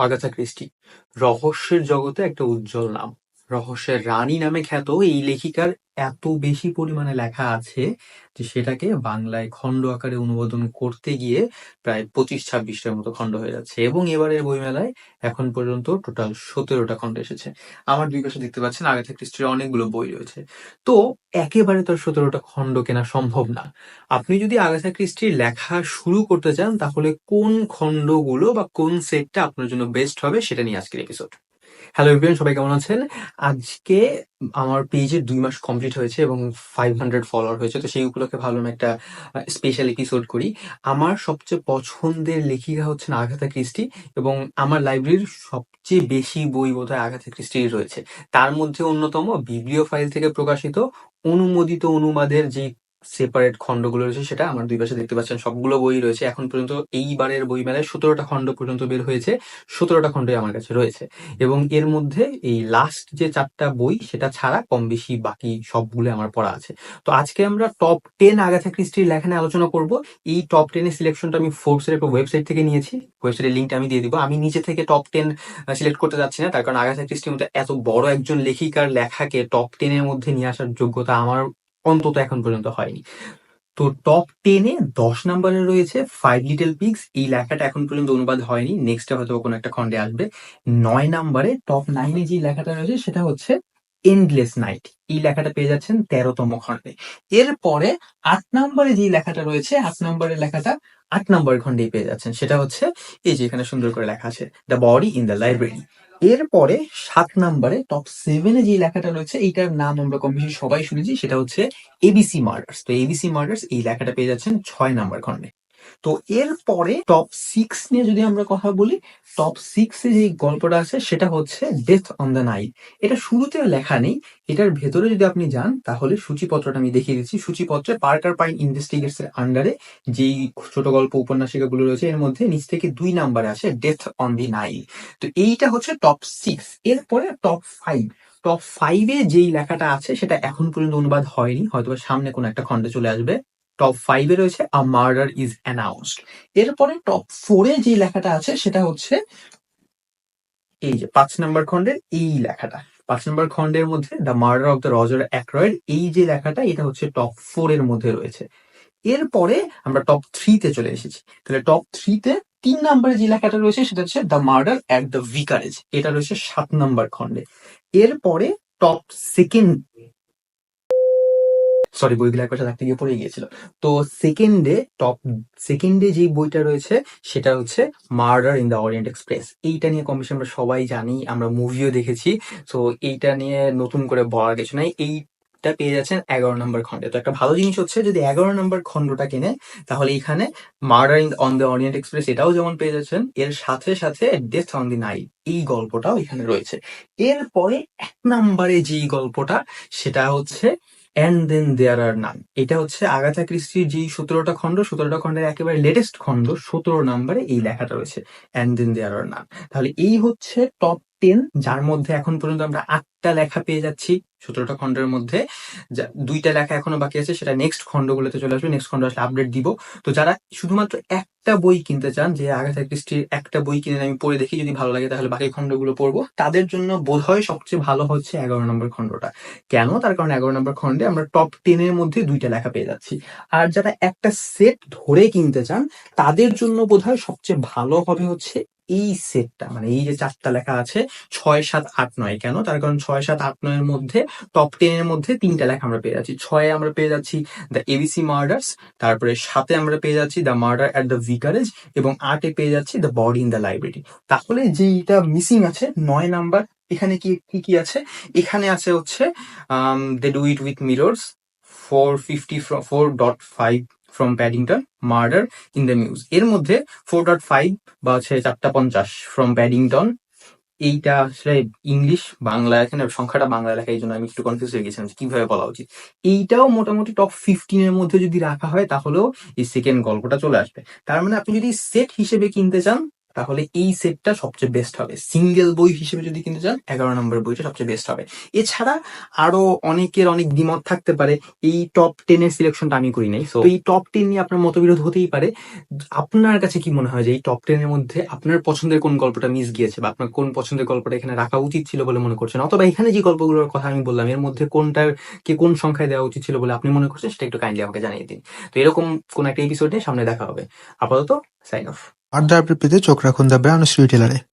Agatha Christie. রহস্যের জগতে একটা উজ্জ্বল নাম। রহস্যের রানী নামে খ্যাত এই লেখিকার এত বেশি পরিমাণে লেখা আছে যে সেটাকে বাংলায় খণ্ড আকারে অনুবাদন করতে গিয়ে প্রায় পঁচিশ ছাব্বিশটার মতো খণ্ড হয়ে যাচ্ছে এবং এবারের বইমেলায় এখন পর্যন্ত টোটাল সতেরোটা খণ্ড এসেছে। আমার দুই পাশে দেখতে পাচ্ছেন আগাথা ক্রিস্টির অনেকগুলো বই রয়েছে। তো একেবারে তো আর সতেরোটা খণ্ড কেনা সম্ভব না। আপনি যদি আগাথা ক্রিস্টির লেখা শুরু করতে চান তাহলে কোন খণ্ডগুলো বা কোন সেটটা আপনার জন্য বেস্ট হবে সেটা নিয়ে আজকের এপিসোড হ্যালো এভরিওয়ান সবাই কেমন আছেন? আজকে আমার পেজে দুই মাস কমপ্লিট হয়েছে এবং ফাইভ হান্ড্রেড ফলোয়ার হয়েছে, তো সেই উপলক্ষে ভাবলাম একটা স্পেশাল এপিসোড করি। আমার সবচেয়ে পছন্দের লেখিকা হচ্ছেন আগাথা ক্রিস্টি এবং আমার লাইব্রেরির সবচেয়ে বেশি বই বোধ হয় আগাথা ক্রিস্টির রয়েছে। তার মধ্যে অন্যতম বিব্লিও ফাইল থেকে প্রকাশিত অনুমোদিত অনুবাদের যে সেপারেট খণ্ডগুলো রয়েছে, সেটা আমার দুই পাশে দেখতে পাচ্ছেন, সবগুলো বই রয়েছে। এখন পর্যন্ত এইবারের বই মেলায় সতেরোটা খণ্ড পর্যন্ত বের হয়েছে, সতেরোটা খণ্ডই আমার কাছে রয়েছে। এবং এর মধ্যে এই লাস্ট যে চারটা বই, সেটা ছাড়া কম বেশি বাকি সবগুলো আমার পড়া আছে। তো আজকে আমরা টপ টেন আগাথা ক্রিস্টির লেখা আলোচনা করব। এই টপ টেনের সিলেকশনটা আমি ফোর্সের একটা ওয়েবসাইট থেকে নিয়েছি। ওয়েবসাইটের লিঙ্কটা আমি দিয়ে দিব। আমি নিচে থেকে টপ টেন সিলেক্ট করতে যাচ্ছি না, তার কারণ আগাথা ক্রিস্টির মধ্যে এত বড় একজন লেখিকার লেখাকে টপ টেনের মধ্যে নিয়ে আসার যোগ্যতা আমার অন্তত এখন পর্যন্ত হয়নি। তো টপ টেনে দশ নম্বরে রয়েছে ফাইভ লিটল পিগস এই লেখাটা এখন পর্যন্ত অনুবাদ হয়নি নেক্সটে হয়তো কোনো একটা খণ্ডে আসবে। নয় নম্বরে টপ নাইনে যে লেখাটা রয়েছে সেটা হচ্ছে এন্ডলেস নাইট এই লেখাটা পেয়ে যাচ্ছেন তেরোতম খণ্ডে। এরপরে আট নম্বরে যে লেখাটা রয়েছে, আট নম্বরের লেখাটা আট নম্বর খণ্ডেই পেয়ে যাচ্ছেন, সেটা হচ্ছে এই যে এখানে সুন্দর করে লেখা আছে the body in the library এরপরে সাত নাম্বারে টপ সেভেনে যে লেখাটা রয়েছে, এইটার নাম আমরা কম সবাই শুনেছি, সেটা হচ্ছে এবিসি মার্ডার্স তো এবিসি মার্ডার্স এই লেখাটা পেয়ে যাচ্ছেন ছয় নাম্বার খণ্ডে তো এরপরে টপ সিক্স নিয়ে যদি আমরা কথা বলি টপ সিক্সে যে গল্পটা আছে, সেটা হচ্ছে ডেথ অন দ্য নাইট এটা শুরুতে লেখা নেই, এটার ভেতরে যদি আপনি যান, তাহলে সূচিপত্রটা আমি দেখিয়ে দিচ্ছি। সূচিপত্রে পার্কার পাইন ইনভেস্টিগেটস এর আন্ডারে যেই ছোট গল্প, উপন্যাসিকাগুলো রয়েছে, এর মধ্যে নিচ থেকে দুই নাম্বারে আছে ডেথ অন দি নাইল তো এইটা হচ্ছে টপ সিক্স এরপরে টপ ফাইভ টপ ফাইভে যেই লেখাটা আছে, সেটা এখন পর্যন্ত অনুবাদ হয়নি হয়তো সামনে কোনো একটা খণ্ডে চলে আসবে। টপ ফাইভে রয়েছে আ মার্ডার ইজ অ্যানাউন্সড এরপরে টপ ফোরে যে লেখাটা আছে, সেটা হচ্ছে এই যে পাঁচ নম্বর খণ্ডের এই লেখাটা। পাঁচ নম্বর খণ্ডের মধ্যে the murder of the Roger Ackroyd এই যে লেখাটা, এটা হচ্ছে টপ ফোর এর মধ্যে রয়েছে। এরপরে আমরা টপ থ্রিতে চলে এসেছি। তাহলে টপ থ্রিতে তিন নম্বরে যে লেখাটা রয়েছে, সেটা হচ্ছে the murder at the vicarage এটা রয়েছে সাত নম্বর খণ্ডে। এরপরে টপ সেকেন্ড সরি বইগুলো একবার থাকতে গিয়ে পড়ে গিয়েছিল। তো সেকেন্ডে টপ সেকেন্ডে যে বইটা রয়েছে, সেটা হচ্ছে murder in the Orient Express এইটা নিয়ে কম বেশি আমরা সবাই জানি, আমরা মুভিও দেখেছি। তো এইটা নিয়ে নতুন করে বলার কিছু নাই। এই পেয়ে যাচ্ছেন এগারো নম্বর খন্ডে তো একটা ভালো জিনিস হচ্ছে, যদি এগারো নম্বর খন্ডটা কেনে তাহলে এখানে murder in on the Orient Express এটাও যেমন পেয়ে যাচ্ছেন, এর সাথে সাথে ডেথ অন দি নাইট এই গল্পটাও এখানে রয়েছে। এরপরে এক নম্বরে যেই গল্পটা, সেটা হচ্ছে অ্যান্ড দেন দেয়ার আর নান এটা হচ্ছে আগাথা ক্রিস্টির যেই সতেরোটা খণ্ড, সতেরোটা খণ্ডের একেবারে লেটেস্ট খণ্ড, সতেরো নাম্বারে এই লেখাটা রয়েছে। অ্যান্ড দেন দেয়ার আর নান তাহলে এই হচ্ছে টপ টেন যার মধ্যে এখন পর্যন্ত আমরা আটটা লেখা পেয়ে যাচ্ছি। সতেরোটা খণ্ডের মধ্যে দুইটা লেখা এখনও বাকি আছে, সেটা নেক্সট খণ্ডগুলোতে চলে আসবে। নেক্সট খণ্ড আসলে আপডেট দিব। তো যারা শুধুমাত্র একটা বই কিনতে চান, যে আগাথা ক্রিস্টির একটা বই কিনে আমি পড়ে দেখি, যদি ভালো লাগে, তাহলে বাকি খণ্ডগুলো পড়ব। তাদের জন্য বোধ হয় সবচেয়ে ভালো হচ্ছে এগারো নম্বর খণ্ডটা। কেন? তার কারণ এগারো নম্বর খণ্ডে আমরা টপ টেনের মধ্যে দুইটা লেখা পেয়ে যাচ্ছি। আর যারা একটা সেট ধরে কিনতে চান, তাদের জন্য বোধ হয় সবচেয়ে ভালো হবে হচ্ছে এই সেটটা মানে এই যে চারটা লেখা আছে, ছয়, সাত, আট, নয় কেন? তার কারণ ছয়, সাত, আট, নয়ের মধ্যে টপ টেন এর মধ্যে তিনটা লেখা আমরা পেয়ে যাচ্ছি। ছয়ে আমরা পেয়ে যাচ্ছি দ্য এবিসি মার্ডার্স তারপরে সাতে আমরা পেয়ে যাচ্ছি the murder at the vicarage এবং আটে পেয়ে যাচ্ছি the body in the library তাহলে যেইটা মিসিং আছে, নয় নাম্বার, এখানে কি কি কি আছে? এখানে আছে হচ্ছে they do it with mirrors four fifty four dot five from Paddington murder in the mews এর মধ্যে ফোর ডট ফাইভ বা হচ্ছে চারটা পঞ্চাশ ফ্রম প্যাডিংটন এইটা আসলে ইংলিশ বাংলা এখানে সংখ্যাটা বাংলা লেখা এই জন্য আমি একটু কনফিউজ হয়ে গেছিলাম কীভাবে বলা উচিত। এইটাও মোটামুটি টপ ফিফটিন এর মধ্যে যদি রাখা হয়, তাহলেও এই সেকেন্ড গল্পটা চলে আসবে। তার মানে আপনি যদি সেট হিসেবে কিনতে চান তাহলে এই সেটটা সবচেয়ে বেস্ট হবে। সিঙ্গেল বই হিসেবে যদি কিনতে চান এগারো নম্বর বইটা সবচেয়ে বেস্ট হবে। এছাড়া আরও অনেকের অনেক দ্বিমত থাকতে পারে এই টপ টেন এর সিলেকশনটা আমি করি নাই। এই টপ টেন নিয়ে আপনার মতবিরোধ হতেই পারে। আপনার কাছে কি মনে হয় যে এই টপ টেন এর মধ্যে আপনার পছন্দের কোন গল্পটা মিস গিয়েছে বা আপনার কোন পছন্দের গল্পটা এখানে রাখা উচিত ছিল বলে মনে করছেন? অথবা এখানে যে গল্পগুলোর কথা আমি বললাম এর মধ্যে কোনটার কে কোন সংখ্যায় দেওয়া উচিত ছিল বলে আপনি মনে করছেন সেটা একটু কাইন্ডলি আমাকে জানিয়ে দিন। তো এরকম কোন একটা এপিসোডে সামনে দেখা হবে। আপাতত সাইন অফ আর পেতে চোখ রাখুন দ্য ব্রাউন স্ট্রিট টেলারে